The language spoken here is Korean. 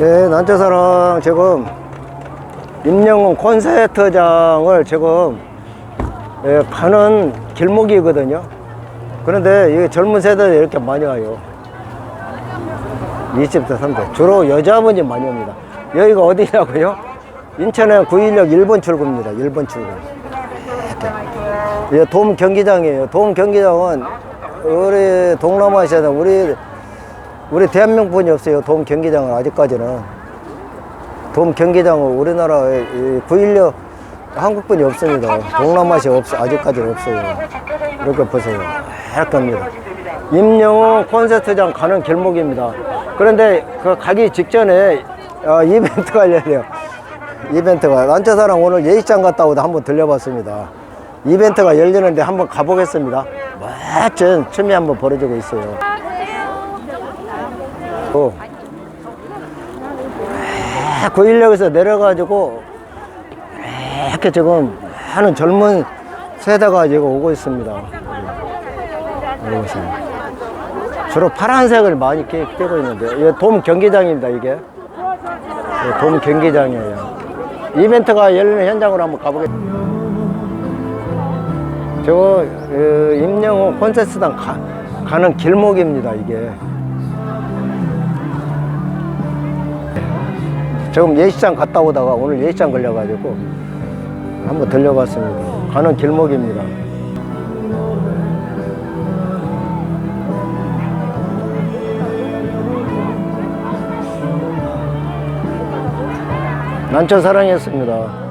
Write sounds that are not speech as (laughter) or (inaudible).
네, 난초사랑 지금 임영웅 콘서트장을 지금 예, 가는 길목이거든요. 그런데 이 젊은 세대들이 이렇게 많이 와요. 20대, 30대. 주로 여자분이 많이 옵니다. 여기가 어디냐고요? 인천의 916 1번 출구입니다. 1번 출구. 이게 돔 경기장이에요. 돔 경기장은 우리 동남아시아는 우리 우리 대한민국분이 없어요. 돔 경기장은 아직까지는 돔 경기장은 우리나라에 916 한국분이 없습니다. 동남아시아 없어 아직까지는 없어요. 이렇게 보세요. 이렇게입니다. 임영웅 콘서트장 가는 길목입니다. 그런데 그 가기 직전에 어, (laughs) 이벤트가 열려요. 이벤트가 난초사랑 오늘 예식장 갔다 오다 한번 들려봤습니다. 이벤트가 열리는데 한번 가보겠습니다. 멋진 춤이 한번 벌어지고 있어요. 어. 916에서 내려가지고 이렇게 지금 많은 젊은 세대가 지금 오고 있습니다. 여기 보세요. 주로 파란색을 많이 끼- 끼고 있는데 돔 경기장입니다 이게 예, 돔 경기장이에요 이벤트가 열리는 현장으로 한번 가보겠습니다 저 어, 임영호 콘서트장 가, 가는 길목입니다 이게 지금 예식장 갔다 오다가 오늘 예식장 걸려가지고 한번 들려봤습니다. 가는 길목입니다. 난초 사랑했습니다